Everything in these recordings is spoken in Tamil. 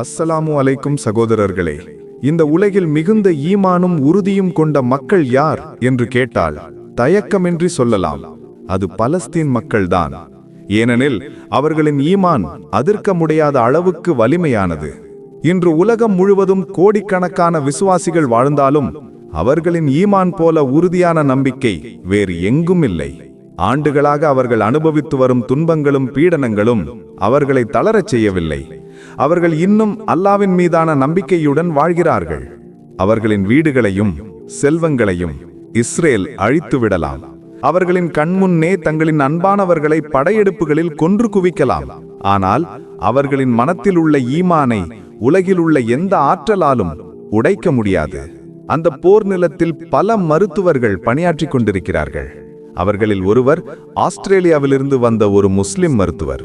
அஸ்ஸலாமு அலைக்கும் சகோதரர்களே இந்த உலகில் மிகுந்த ஈமானும் உறுதியும் கொண்ட மக்கள் யார் என்று கேட்டால் தயக்கமின்றி சொல்லலாம். அது பலஸ்தீன் மக்கள்தான். ஏனெனில் அவர்களின் ஈமான் அதிர்க்க முடியாத அளவுக்கு வலிமையானது. இன்று உலகம் முழுவதும் கோடிக்கணக்கான விசுவாசிகள் வாழ்ந்தாலும் அவர்களின் ஈமான் போல உறுதியான நம்பிக்கை வேறு எங்கும் இல்லை. ஆண்டுகளாக அவர்கள் அனுபவித்து வரும் துன்பங்களும் பீடனங்களும் அவர்களை தளரச் செய்யவில்லை. அவர்கள் இன்னும் அல்லாவின் மீதான நம்பிக்கையுடன் வாழ்கிறார்கள். அவர்களின் வீடுகளையும் செல்வங்களையும் இஸ்ரேல் அழித்து விடலாம். அவர்களின் கண்முன்னே தங்களின் அன்பானவர்களை படையெடுப்புகளில் கொன்று குவிக்கலாம். ஆனால் அவர்களின் மனத்தில் உள்ள ஈமானை உலகில் உள்ள எந்த ஆற்றலாலும் உடைக்க முடியாது. அந்த போர் நிலத்தில் பல மருத்துவர்கள் பணியாற்றிக் கொண்டிருக்கிறார்கள். அவர்களில் ஒருவர் ஆஸ்திரேலியாவிலிருந்து வந்த ஒரு முஸ்லிம் மருத்துவர்.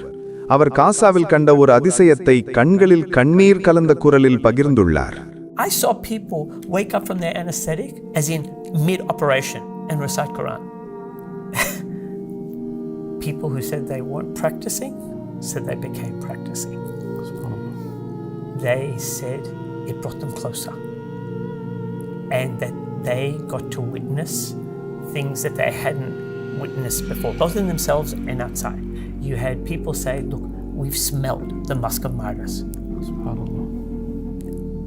அவர் காசாவில் கண்ட ஒரு அதிசயத்தை கண்களில் கண்ணீர் கலந்த குரலில் பகிர்ந்துள்ளார் I saw people wake up from their anesthetic, as in mid operation, and recite Quran. people who said they weren't practicing said they became practicing. They said it brought them closer, and that they got to witness things that they hadn't witnessed before, both in themselves and outside. You had people say, Look, we've smelled the musk of martyrs.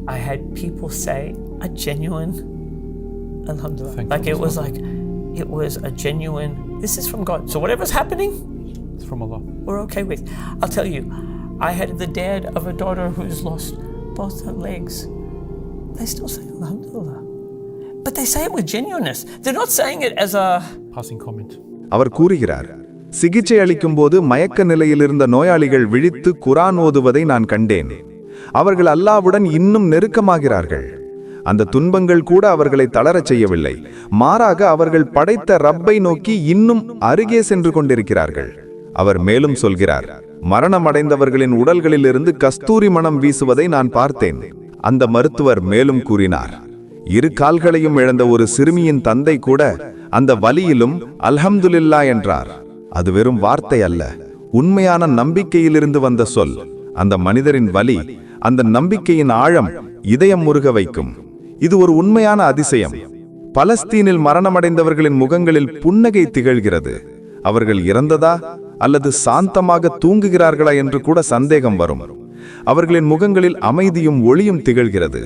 I had people say a genuine, alhamdulillah, Thank like you, it was like, it was a genuine, this is from God. So whatever's happening, It's from Allah. we're okay with. I'll tell you, I had the dad of a daughter who's lost both her legs. They still say alhamdulillah. But they say it with genuineness. They're not saying it as a, Passing comment. அவர் கூறுகிறார் சிகிச்சை அளிக்கும்போது மயக்க நிலையிலிருந்த நோயாளிகள் விழித்து குரான் ஓதுவதை நான் கண்டேன். அவர்கள் அல்லாவுடன் இன்னும் நெருக்கமாகிறார்கள். அந்த துன்பங்கள் கூட அவர்களை தளரச் செய்யவில்லை. மாறாக அவர்கள் படைத்த ரப்பை நோக்கி இன்னும் அருகே சென்று கொண்டிருக்கிறார்கள். அவர் மேலும் சொல்கிறார் மரணமடைந்தவர்களின் உடல்களிலிருந்து கஸ்தூரி மனம் வீசுவதை நான் பார்த்தேன். அந்த மருத்துவர் மேலும் கூறினார் இரு கால்களையும் இழந்த ஒரு சிறுமியின் தந்தை கூட அந்த வலியிலும் அல்ஹம்துலில்லா என்றார். அது வெறும் வார்த்தை அல்ல. உண்மையான நம்பிக்கையிலிருந்து வந்த சொல். அந்த மனிதரின் வலி அந்த நம்பிக்கையின் ஆழம் இதயம் முருக வைக்கும். இது ஒரு உண்மையான அதிசயம். பலஸ்தீனில் மரணமடைந்தவர்களின் முகங்களில் புன்னகை திகழ்கிறது. அவர்கள் இறந்ததா அல்லது சாந்தமாக தூங்குகிறார்களா என்று கூட சந்தேகம் வரும். அவர்களின் முகங்களில் அமைதியும் ஒளியும் திகழ்கிறது.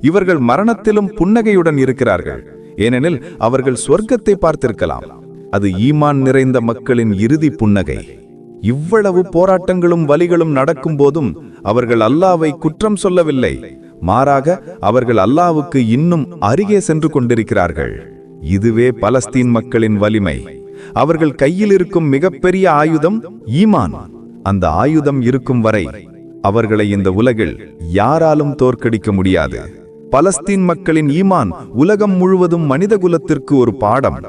இவர்கள் மரணத்திலும் புன்னகையுடன் இருக்கிறார்கள். ஏனெனில் அவர்கள் சொர்க்கத்தை பார்த்திருக்கலாம். அது ஈமான் நிறைந்த மக்களின் இறுதி புன்னகை. இவ்வளவு போராட்டங்களும் வலிகளும் நடக்கும் போதும் அவர்கள் அல்லாவை குற்றம் சொல்லவில்லை. மாறாக அவர்கள் அல்லாவுக்கு இன்னும் அருகே சென்று கொண்டிருக்கிறார்கள். இதுவே பலஸ்தீன் மக்களின் வலிமை. அவர்கள் கையில் இருக்கும் மிகப்பெரிய ஆயுதம் ஈமான். அந்த ஆயுதம் இருக்கும் வரை அவர்களை இந்த உலகில் யாராலும் தோற்கடிக்க முடியாது. பலஸ்தீன் மக்களின் ஈமான் உலகம் முழுவதும் மனிதகுலத்திற்கு ஒரு பாடம்.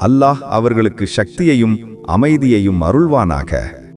அல்லாஹ் அவர்களுக்கு சக்தியையும் அமைதியையும் அருள்வானாக.